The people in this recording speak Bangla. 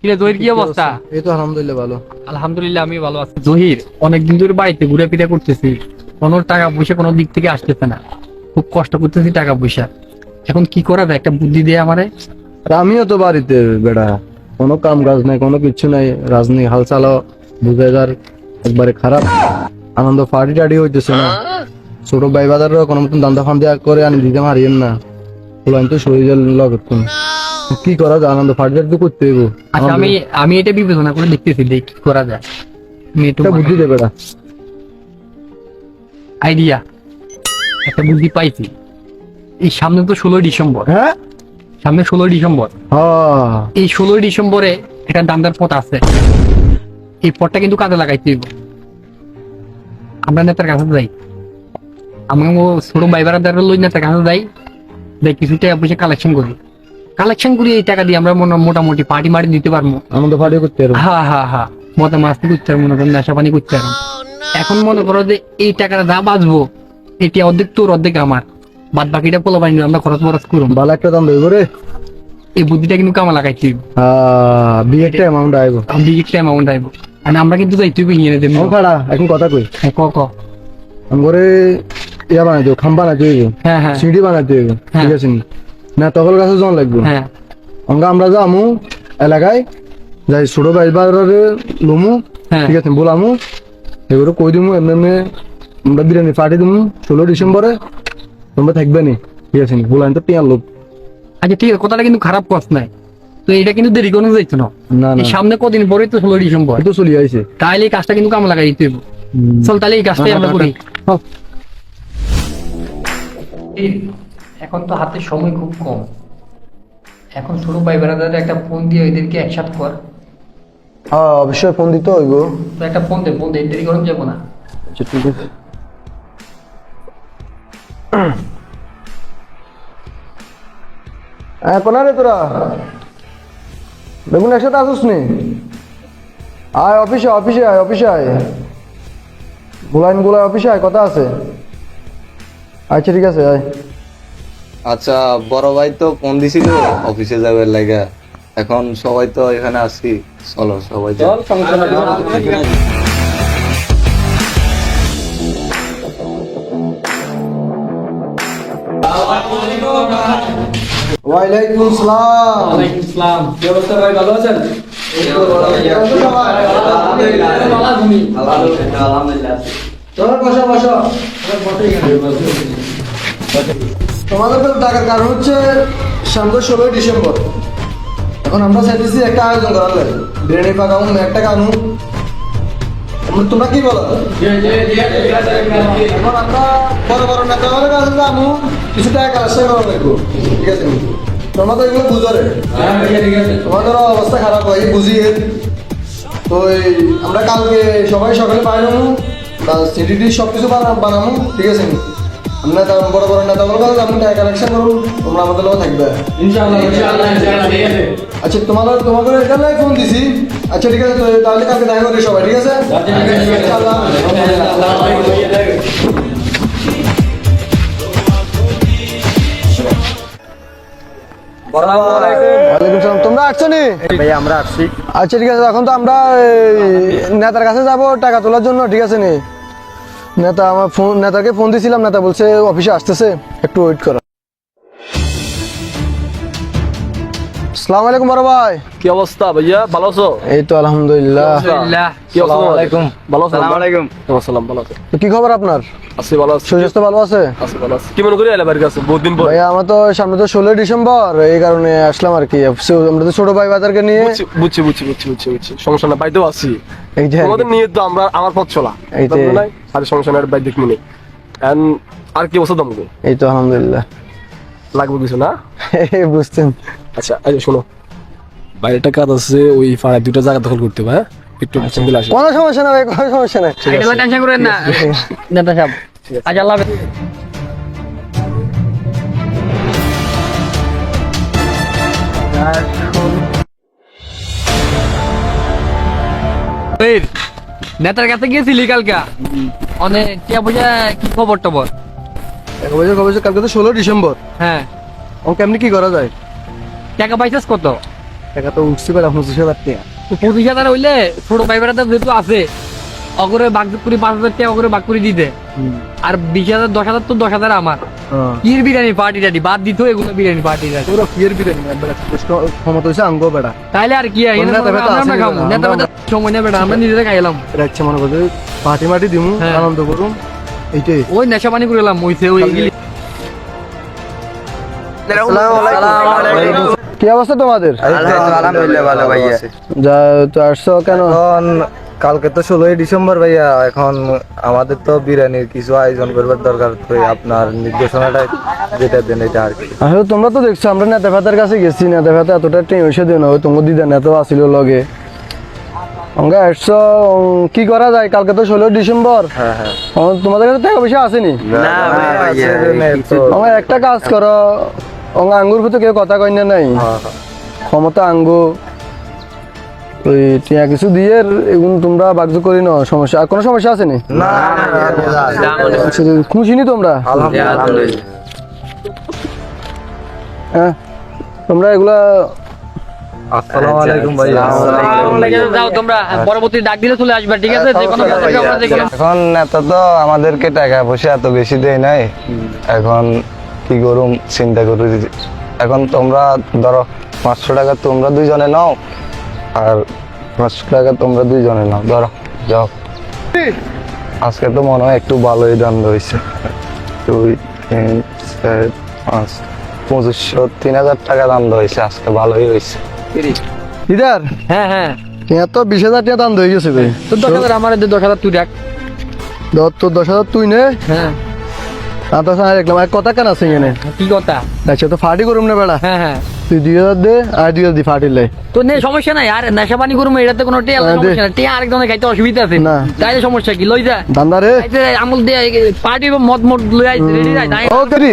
কিরে জহির কি অবস্থা? এই তো আলহামদুলিল্লাহ ভালো। আলহামদুলিল্লাহ আমি ভালো আছি। জহির অনেকদিন ধরে বাড়িতে ঘুরে ফিরে করতেছি। কোনো টাকা পয়সা কোনো দিক থেকে আসতেছে না। খুব কষ্ট করতেছি টাকা পয়সা। এখন কি করা যায়? একটা বুদ্ধি দিয়ে আমারে। আমিও তো বাড়িতে বেড়া। কোনো কাম কাজ নাই কোনো কিছু নাই। রাজনীতি হাল চালাও বুঝাইদার একবারে খারাপ। আনন্দ পার্টি টাটি হইতেছে না। ছোট ভাই বাজারও কোনো মতন দান্দা ফান্দা করে আনি দিতে মারিয়েন না। ফুলাইন তো শরীরের কোন কি করা যায়? আনন্দ তো করতে হইব আচ্ছা আমি আমি এটা বিবেচনা করে দেখতেছি দেখ কি করা যায়। একটা বুদ্ধি দে বেড়া আইডিয়া। একটা বুদ্ধি পাইছি। এই সামনে তো ষোলোই ডিসেম্বর। হ্যাঁ? সামনে ষোলোই ডিসেম্বর। হ্যাঁ। এই ষোলোই ডিসেম্বরে একটা দান্দার পথ আছে। এই পথটা কিন্তু কাজে লাগাইতে হইব। আমরা নেতার কাছে যাই। আমি ও ছোট ভাই বারাদার লই নেতার কাছে যাই। যাই কিছু টাকা পয়সা কালেকশন করি। কালেকশন করি এই টাকা দিয়ে আমরা মোটামুটি পার্টি মারি দিতে পারব। আনন্দ পার্টি করতে পারব। হ্যাঁ হ্যাঁ হ্যাঁ। মতো মাস্তি করতে পারব মনে করো নেশা পানি করতে পারব। এখন মনে করো যে এই টাকাটা যা বাঁচবো এটি অর্ধেক তোর অর্ধেক আমার। বাদ বাকিটা পোলা বানিয়ে আমরা খরচ মরচ করুন ভালো একটা দাম দেবো রে। এই বুদ্ধিটা কিন্তু কামা বিয়ে একটা অ্যামাউন্ট আইব। বিগ একটা অ্যামাউন্ট আইব। আর আমরা কিন্তু যাই তুই নিয়ে দেবো। খাড়া এখন কথা কই? হ্যাঁ ক ক। আমি করে ইয়া বানাই দেবো খাম বানাই দেবো হ্যাঁ হ্যাঁ। সিঁড়ি বানাইতে হইব। হ্যাঁ। ঠিক আছে নি? না তখন কাছে জন লাগবে হ্যাঁ। আমরা আমরা যামু এলাকায় যাই ছোট ভাই বাজারে লমু হ্যাঁ। ঠিক আছে বলামু এগুলো কই দিমু এমনি এমনি আমরা বিরিয়ানি পার্টি দিমু ষোলো ডিসেম্বরে তোমরা থাকবে নি ঠিক আছে তো টিয়ার লোক। আচ্ছা ঠিক আছে কথাটা কিন্তু খারাপ কথা নাই। তো এটা কিন্তু দেরি কোনো যাইতো না। না না। সামনে কদিন পরে তো ষোলো ডিসেম্বর। তো চলি আইছে। তাহলে এই কাজটা কিন্তু কাম লাগাই দিতে চল তাহলে এই কাজটাই আমরা করি। এখন তো হাতে সময় খুব কম। এখন ছোট ভাই বেড়াদার একটা ফোন দিয়ে এদেরকে একসাথে কর। হ্যাঁ অবশ্যই ফোন দিতে হইব। তো একটা ফোন দে ফোন দে দেরি করুন যাব না। আচ্ছা ঠিক আছে। হ্যাঁ কোনা রে তোরা? দেখুন একসাথে আসুস নি? আয় অফিসে অফিসে আয় অফিসে আয়। বুলাইন বুলাই অফিসে আয় কথা আছে। আচ্ছা ঠিক আছে আয়। আচ্ছা বড় ভাই তো ফোন দিছিল অফিসে যাবে লাগা। এখন সবাই তো এখানে আসি চলো সবাই যাই। ওয়ালাইকুম আসসালাম ইসলাম তোমরা বসো বসো। তোমাদের তো টাকার কারণ হচ্ছে সামনে ষোলোই ডিসেম্বর। এখন আমরা চাইতেছি একটা আয়োজন করার লাগে। বিরিয়ানি পাকামু একটা কানু। তোমরা কি বলো? এখন আমরা বড় বড় নেতাদের কাছে যাব কিছু টাকা কালেকশন করা লাগবো। ঠিক আছে? তোমরা তো এগুলো বুঝো তোমাদের অবস্থা খারাপ হয় বুঝিয়ে। তো আমরা কালকে সবাই সকালে পাইলাম সিডিটি সব কিছু বানাবো ঠিক আছে? আমরা তো বড় বড় নেতা বলব আমি টাকা কালেকশন করব তোমরা আমাদের লোক থাকবে। আচ্ছা তোমাদের তোমাদের এটা ফোন দিছি। আচ্ছা ঠিক আছে তো তাহলে কালকে দেখা করি সবাই ঠিক আছে? ইনশাআল্লাহ। তোমরা আসছো নি? ভাই আমরা আসছি। আচ্ছা ঠিক আছে এখন তো আমরা নেতার কাছে যাব টাকা তোলার জন্য ঠিক আছে নি? নেতা আমার ফোন নেতাকে ফোন দিয়েছিলাম নেতা বলছে অফিসে আসতেছে একটু ওয়েট করো। আসসালামু আলাইকুম বড় ভাই। কি অবস্থা ভাইয়া? ভালো আছো? এই তো আলহামদুলিল্লাহ। আলহামদুলিল্লাহ। কি অবস্থা আলাইকুম। ভালো আছো? সালাম আলাইকুম। আসসালাম ভালো আছো? কি খবর আপনার? আছি ভালো আছি। শরীর ভালো আছে? আছি ভালো আছি। কি মনে করি এলে বাড়ির কাছে? বহুত দিন পর। ভাইয়া আমার তো সামনে তো ষোলোই ডিসেম্বর এই কারণে আসলাম আর কি। সে- আমরা তো ছোট ভাই বাজারকে নিয়ে বুঝছি বুঝছি বুঝছি বুঝছি বুঝছি বুঝছি। সমস্যা না বাইতেও আছি। এই যে আর কি। তোমাদের নিয়ে তো আমরা আমার পথ চলা এই যে- নাই? আর সমস্যা আর কি অবস্থা তোমাকে এই তো আলহামদুলিল্লাহ। লাগবে কিছু না? বুঝছেন। আচ্ছা আচ্ছা শোনো। বাইরেটা কাজ আছে ওই পাড়ায় দুটো জায়গা দখল করতে হবে হ্যাঁ? একটু চিন্তা আসে। কোনো সমস্যা না ভাই কোনো সমস্যা নাই। এটা টেনশন করেন না। নেতা সাহেব আচ্ছা আল্লাহ নেতার কাছে গিয়েছিলি কালকা? অনেক টিয়া পয়সা কি খবর টবর? এক বছর কবে কালকে তো ষোলো ডিসেম্বর। হ্যাঁ। ও কেমনি কি করা যায়? টাকা পাইছিস কত? টাকা তো উঠছি বেড়া পঁচিশ হাজার টাকা। তো পঁচিশ হাজার হইলে ছোট ভাই যেহেতু আছে অগরে বাঘ করে পাঁচ হাজার টাকা অগরে বাঘ করে দিতে আর বিশ হাজার দশ হাজার তো দশ হাজার আমার। কির বিরিয়ানি পার্টি টাটি বাদ দিত এগুলো বিরিয়ানি পার্টি টাটি ফিয়ের বিরিয়ানি? বেড়া ক্ষমতা হয়েছে আঙ্গো বেড়া। তাইলে আর কি হয়? খাব নেতা সময় না আমরা নিজেরা খাইলাম। হচ্ছে মনে করছে পার্টি মাটি দিমু হ্যাঁ। আনন্দ করুম এইটাই। ওই নেশা পানি করে এলাম ওইছে ওই কি অবস্থা তোমাদের? আলহামদুলিল্লাহ ভালো ভাইয়া। যা তো আসছো কেন? কালকে তো ষোলোই ডিসেম্বর ভাইয়া এখন আমাদের তো বিরিয়ানির কিছু আয়োজন করবার দরকার তো আপনার নির্দেশনাটা যেটা দেন এটা আর কি। আসলে তোমরা তো দেখছ আমরা নেতা ফেতার কাছে গেছি নেতা ফেতা এতটা টেন হয়েছে দিও না ওই তোমার দিদা নেতা আসিল লগে। আমরা আসছো কি করা যায়? কালকে তো ষোলো ডিসেম্বর। হ্যাঁ হ্যাঁ। তোমাদের কাছে টাকা পয়সা আসেনি? আমার একটা কাজ করো অঙ্গ আঙ্গুর ভিতরে কেউ কথা কই না নাই? ক্ষমতা আঙ্গু। ওই টিয়া কিছু দিয়ে এগুলো তোমরা বাগজ করি না সমস্যা আর কোনো সমস্যা আছে নি? আচ্ছা, খুশি নি তোমরা? হ্যাঁ তোমরা এগুলা আসসালামু আলাইকুম ভাইয়া যাও তোমরা পরবর্তী ডাক দিলে চলে আসবে ঠিক আছে? যে কোনো আমরা এখন নেতা তো আমাদেরকে টাকা পয়সা এত বেশি দেয় নাই। এখন কি করুম চিন্তা করি এখন তোমরা ধরো পাঁচশো টাকা তোমরা দুইজনে নাও আর পাঁচশো টাকা তোমরা দুইজনে নাও। ধরো যাও। আজকে তো মনে হয় একটু ভালোই দাম হয়েছে দুই তিন চার পাঁচ পঁচিশশো তিন হাজার টাকা দাম হয়েছে আজকে ভালোই হয়েছে দিদার হ্যাঁ হ্যাঁ। টিয়া তো বিশ হাজার টাকা দাম হয়ে গেছে ভাই তো দশ হাজার আমার দশ হাজার তুই রাখ। দশ তো দশ হাজার তুই নে। হ্যাঁ। দশ হাজার দেখলাম। আর কথা কেন আছে এখানে? কি কথা? আচ্ছা তো ফাটি করুম না বেড়া? হ্যাঁ হ্যাঁ। তুই দুই হাজার দে আর দুই হাজার দি ফাটি লাই। তো নে সমস্যা নাই। আর নেশা পানি করুম এটাতে কোনো টিয়া হ্যাঁ। সমস্যা নাই। টিয়া আরেকজনের খাইতে অসুবিধা আছে। না। তাই সমস্যা কি? লই যা। দান্দা রে। আমল দিয়ে পার্টি মদ মদ লই আইছে রেডি যাই ওকে